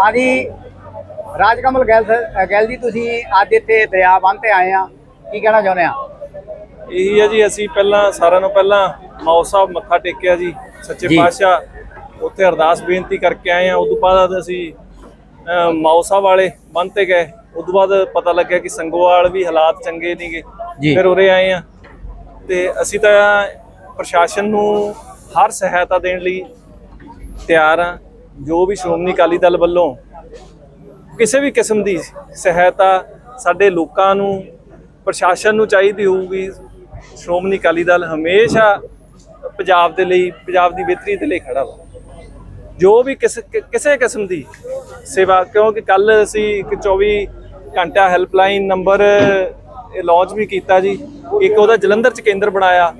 ਹਾਂਜੀ। ਰਾਜਕਮਲ ਗੈਲ ਜੀ ਤੁਸੀਂ ਅੱਜ ਇੱਥੇ ਦਰਿਆ ਬੰਨ੍ਹ ਤੇ ਆਏ ਆ। ਕੀ ਕਹਿਣਾ ਚਾਹੁੰਦੇ ਆ? ਇਹੀ ਹੈ ਜੀ ਅਸੀਂ ਪਹਿਲਾਂ ਸਾਰਿਆਂ ਨੂੰ ਪਹਿਲਾਂ ਮਾਉ ਸਾਹਿਬ ਮੱਥਾ ਟੇਕਿਆ ਜੀ ਸੱਚੇ। ਪਾਤਸ਼ਾਹ। ਉੱਥੇ ਅਰਦਾਸ ਬੇਨਤੀ ਕਰਕੇ ਆਏ ਆ। ਉਦੋਂ ਬਾਅਦ ਅਸੀਂ ਮਾਉ ਸਾਹਿਬ ਵਾਲੇ ਬੰਨ੍ਹ ਤੇ ਗਏ। ਉਦੋਂ ਬਾਅਦ ਪਤਾ ਲੱਗਿਆ ਕਿ ਸੰਗੋਵਾਲ ਵੀ ਹਾਲਾਤ ਚੰਗੇ ਨਹੀਂਗੇ। ਫਿਰ ਉਰੇ ਆਏ ਆ। ਤੇ ਅਸੀਂ ਤਾਂ ਪ੍ਰਸ਼ਾਸਨ ਨੂੰ ਹਰ ਸਹਾਇਤਾ ਦੇਣ ਲਈ ਤਿਆਰ ਆ। ਜੋ ਵੀ ਸ਼੍ਰੋਮਣੀ ਅਕਾਲੀ ਦਲ ਵੱਲੋਂ ਕਿਸੇ ਵੀ ਕਿਸਮ ਦੀ ਸਹਾਇਤਾ ਸਾਡੇ ਲੋਕਾਂ ਨੂੰ, ਪ੍ਰਸ਼ਾਸਨ ਨੂੰ ਚਾਹੀਦੀ ਹੋਊਗੀ, ਸ਼੍ਰੋਮਣੀ ਅਕਾਲੀ ਦਲ ਹਮੇਸ਼ਾ ਪੰਜਾਬ ਦੇ ਲਈ, ਪੰਜਾਬ ਦੀ ਬਿਹਤਰੀ ਦੇ ਲਈ ਖੜਾ ਵਾ। ਜੋ ਵੀ ਕਿਸੇ ਕਿਸਮ ਦੀ ਸੇਵਾ, ਕਿਉਂਕਿ ਕੱਲ ਅਸੀਂ ਇੱਕ 24 ਘੰਟਾ ਹੈਲਪਲਾਈਨ ਨੰਬਰ ਲਾਂਚ ਵੀ ਕੀਤਾ ਜੀ। ਇੱਕ ਉਹਦਾ ਜਲੰਧਰ ਚ ਕੇਂਦਰ ਬਣਾਇਆ।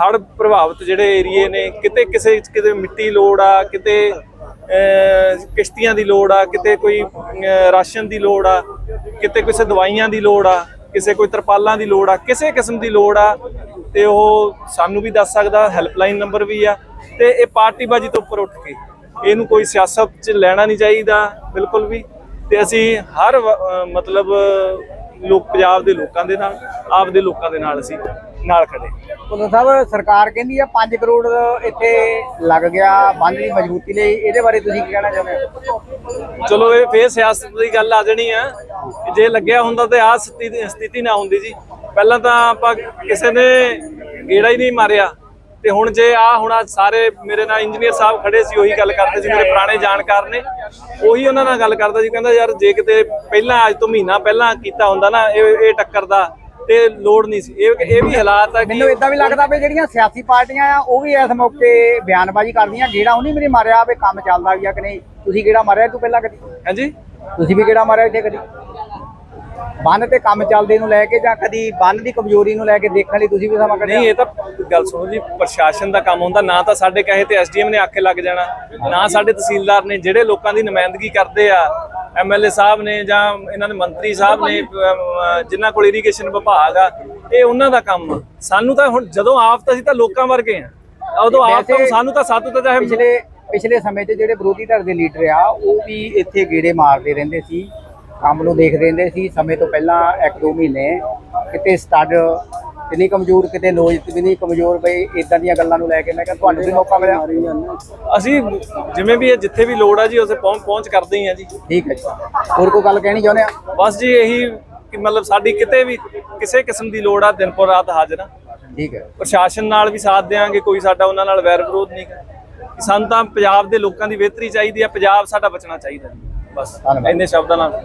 ਹੜ ਪ੍ਰਭਾਵਿਤ ਜਿਹੜੇ ਏਰੀਏ ਨੇ, ਕਿਤੇ ਕਿਸੇ ਕਿਤੇ ਮਿੱਟੀ ਲੋੜ ਆ, ਕਿਤੇ ਕਿਸ਼ਤੀਆਂ ਦੀ ਲੋੜ ਆ, ਕਿਤੇ ਕੋਈ ਰਾਸ਼ਨ ਦੀ ਲੋੜ ਆ, ਕਿਤੇ ਕਿਸੇ ਦਵਾਈਆਂ ਦੀ ਲੋੜ ਆ, ਕਿਸੇ ਕੋਈ ਤਰਪਾਲਾਂ ਦੀ ਲੋੜ ਆ, ਕਿਸੇ ਕਿਸਮ ਦੀ ਲੋੜ ਆ, ਤੇ ਉਹ ਸਾਨੂੰ ਵੀ ਦੱਸ ਸਕਦਾ ਹੈਲਪਲਾਈਨ ਨੰਬਰ ਵੀ ਆ, ਤੇ ਇਹ ਪਾਰਟੀਬਾਜੀ ਤੋਂ ਉੱਪਰ ਉੱਠ ਕੇ ਇਹਨੂੰ ਕੋਈ ਸਿਆਸਤ 'ਚ ਲੈਣਾ ਨਹੀਂ ਚਾਹੀਦਾ, ਬਿਲਕੁਲ ਵੀ। ਤੇ ਅਸੀਂ ਹਰ ਮਤਲਬ, ਲੋਕ, ਪੰਜਾਬ ਦੇ ਲੋਕਾਂ ਦੇ ਨਾਲ ਆਪ ਦੇ ਲੋਕਾਂ ਦੇ ਨਾਲ ਅਸੀਂ ਨਾਲ ਖੜੇ। ਭੁੱਲਰ ਸਾਹਿਬ ਸਰਕਾਰ ਕਹਿੰਦੀ ਆ 5 ਕਰੋੜ ਇੱਥੇ ਲੱਗ ਗਿਆ ਬੰਦ ਦੀ ਮਜ਼ਬੂਤੀ ਲਈ। ਇਹਦੇ ਬਾਰੇ ਤੁਸੀਂ ਕੀ ਕਹਿਣਾ ਚਾਹੁੰਦੇ ਹੋ? ਚਲੋ ਇਹ ਫੇਰ ਸਿਆਸਤ ਦੀ ਗੱਲ ਆ ਜਾਣੀ ਆ। ਜੇ ਲੱਗਿਆ ਹੁੰਦਾ ਤੇ ਆ ਸਥਿਤੀ ਨਾ ਹੁੰਦੀ ਜੀ। ਪਹਿਲਾਂ ਤਾਂ ਆਪਾਂ ਕਿਸੇ ਨੇ ਗੇੜਾ ਹੀ ਨਹੀਂ ਮਾਰਿਆ। ਤੇ ਹੁਣ ਜੇ ਆ ਹੁਣ ਆਹ ਸਾਰੇ ਮੇਰੇ ਨਾਲ ਇੰਜੀਨੀਅਰ ਸਾਹਿਬ ਖੜੇ ਸੀ ਉਹੀ ਗੱਲ ਕਰਦੇ ਸੀ ਮੇਰੇ ਪੁਰਾਣੇ ਜਾਣਕਾਰ ਨੇ। ਉਹੀ ਉਹਨਾਂ ਨਾਲ ਗੱਲ ਕਰਦਾ ਸੀ ਕਹਿੰਦਾ ਯਾਰ ਜੇ ਕਿਤੇ ਪਹਿਲਾਂ ਅੱਜ ਤੋਂ ਮਹੀਨਾ ਪਹਿਲਾਂ ਕੀਤਾ ਹੁੰਦਾ ਨਾ ਇਹ ਇਹ ਟੱਕਰ ਦਾ ਤੇ ਲੋੜ ਨਹੀਂ ਸੀ। ਇਹ ਇਹ ਵੀ ਹਾਲਾਤ ਆ ਕਿ ਮੈਨੂੰ ਇਦਾਂ ਵੀ ਲੱਗਦਾ ਵੀ ਜਿਹੜੀਆਂ ਸਿਆਸੀ ਪਾਰਟੀਆਂ ਆ ਉਹ ਵੀ ਇਸ ਮੌਕੇ ਬਿਆਨਬਾਜ਼ੀ ਕਰਦੀਆਂ। ਜਿਹੜਾ ਉਹਨੇ ਨਹੀਂ ਮਾਰਿਆ ਵੀ ਕੰਮ ਚੱਲਦਾ ਵੀ ਆ ਕਿ ਨਹੀਂ ਤੁਸੀਂ ਕਿਹੜਾ ਮਾਰਿਆ ਤੂੰ ਪਹਿਲਾਂ ਕਦੀ? ਹਾਂਜੀ? ਤੁਸੀਂ ਵੀ ਕਿਹੜਾ ਮਾਰਿਆ ਇੱਥੇ ਕਦੀ? ਬੰਨ ਤੇ ਕੰਮ ਚੱਲਦੇ ਨੂੰ ਲੈ ਕੇ ਜਾਂ ਕਦੀ ਬੰਨ ਦੀ ਕਮਜ਼ੋਰੀ ਨੂੰ ਲੈ ਕੇ ਦੇਖਣ ਲਈ ਤੁਸੀਂ ਵੀ ਸਮਾਂ ਕੱਢਿਆ? ਨਹੀਂ ਇਹ ਤਾਂ ਗੱਲ ਸੁਣੋ ਜੀ ਪ੍ਰਸ਼ਾਸਨ ਦਾ ਕੰਮ ਹੁੰਦਾ ਨਾ ਤਾਂ ਸਾਡੇ ਕਹੇ ਤੇ ਐਸਡੀਐਮ ਨੇ ਆਖੇ ਲੱਗ ਜਾਣਾ ਨਾ ਸਾਡੇ ਤਹਿਸੀਲਦਾਰ ਨੇ ਜਿਹੜੇ ਲੋਕਾਂ ਦੀ ਨੁਮਾਇੰਦਗੀ ਕਰਦੇ ਆ ਐਮਐਲਏ ਸਾਹਿਬ ਨੇ ਜਾਂ ਇਹਨਾਂ ਦੇ ਮੰਤਰੀ ਸਾਹਿਬ ਨੇ ਜਿਨ੍ਹਾਂ ਕੋਲ ਇਰੀਗੇਸ਼ਨ ਵਿਭਾਗ ਆ ਇਹ ਉਹਨਾਂ ਦਾ ਕੰਮ। ਸਾਨੂੰ ਤਾਂ ਹੁਣ ਜਦੋਂ ਆਪ ਤਾਂ ਅਸੀਂ ਤਾਂ ਲੋਕਾਂ ਵਰਗੇ ਆ ਉਦੋਂ ਆਪ ਤਾਂ ਵੈਸੇ ਸਾਨੂੰ ਤਾਂ ਸੱਤ ਤਾਂ ਚਾਹੇ ਪਿਛਲੇ ਪਿਛਲੇ ਸਮੇਂ 'ਚ ਜਿਹੜੇ ਵਿਰੋਧੀ ਧਿਰ ਦੇ ਲੀਡਰ ਆ ਉਹ ਵੀ ਇੱਥੇ ਗੇੜੇ ਮਾਰਦੇ ਰਹਿੰਦੇ ਸੀ ਕੰਮ ਨੂੰ ਦੇਖਦੇ ਰਹਿੰਦੇ ਸੀ ਸਮੇਂ ਤੋਂ ਪਹਿਲਾਂ ਇੱਕ ਦੋ ਮਹੀਨੇ ਕਿਤੇ ਸਟੱਡ ਕਿੰਨੀ ਕਮਜ਼ੋਰ ਕਿਤੇ ਲੋਜ ਵੀ ਨਹੀਂ ਕਮਜ਼ੋਰ ਬਈ ਇਦਾਂ ਦੀਆਂ ਗੱਲਾਂ ਨੂੰ ਲੈ ਕੇ? ਮੈਂ ਕਿਹਾ ਤੁਹਾਨੂੰ ਵੀ ਮੌਕਾ ਮਿਲਿਆ। ਅਸੀਂ ਜਿਵੇਂ ਵੀ ਇਹ ਜਿੱਥੇ ਵੀ ਲੋੜ ਆ ਜੀ ਉਸੇ ਪਹੁੰਚ ਪਹੁੰਚ ਕਰਦੇ ਹੀ ਆ ਜੀ। ਠੀਕ ਹੈ ਜੀ। ਹੋਰ ਕੋਈ ਗੱਲ ਕਹਿਣੀ ਚਾਹੁੰਦੇ ਆ? ਬਸ ਜੀ ਇਹੀ ਕਿ ਮਤਲਬ ਸਾਡੀ ਕਿਤੇ ਵੀ ਕਿਸੇ ਕਿਸਮ ਦੀ ਲੋੜ ਆ ਦਿਨ ਪਰ ਰਾਤ ਹਾਜ਼ਰ ਆ। ਠੀਕ ਹੈ। ਪ੍ਰਸ਼ਾਸਨ ਨਾਲ ਵੀ ਸਾਥ ਦੇਵਾਂਗੇ ਕੋਈ ਸਾਡਾ ਉਹਨਾਂ ਨਾਲ ਵੈਰ ਵਿਰੋਧ ਨਹੀਂ। ਗਾ। ਸਾਨੂੰ ਤਾਂ ਪੰਜਾਬ ਦੇ ਲੋਕਾਂ ਦੀ ਬਿਹਤਰੀ ਚਾਹੀਦੀ ਆ ਪੰਜਾਬ ਸਾਡਾ ਬਚਣਾ ਚਾਹੀਦਾ ਬਸ। ਇੰਨੇ ਸ਼ਬਦਾਂ ਨਾਲ।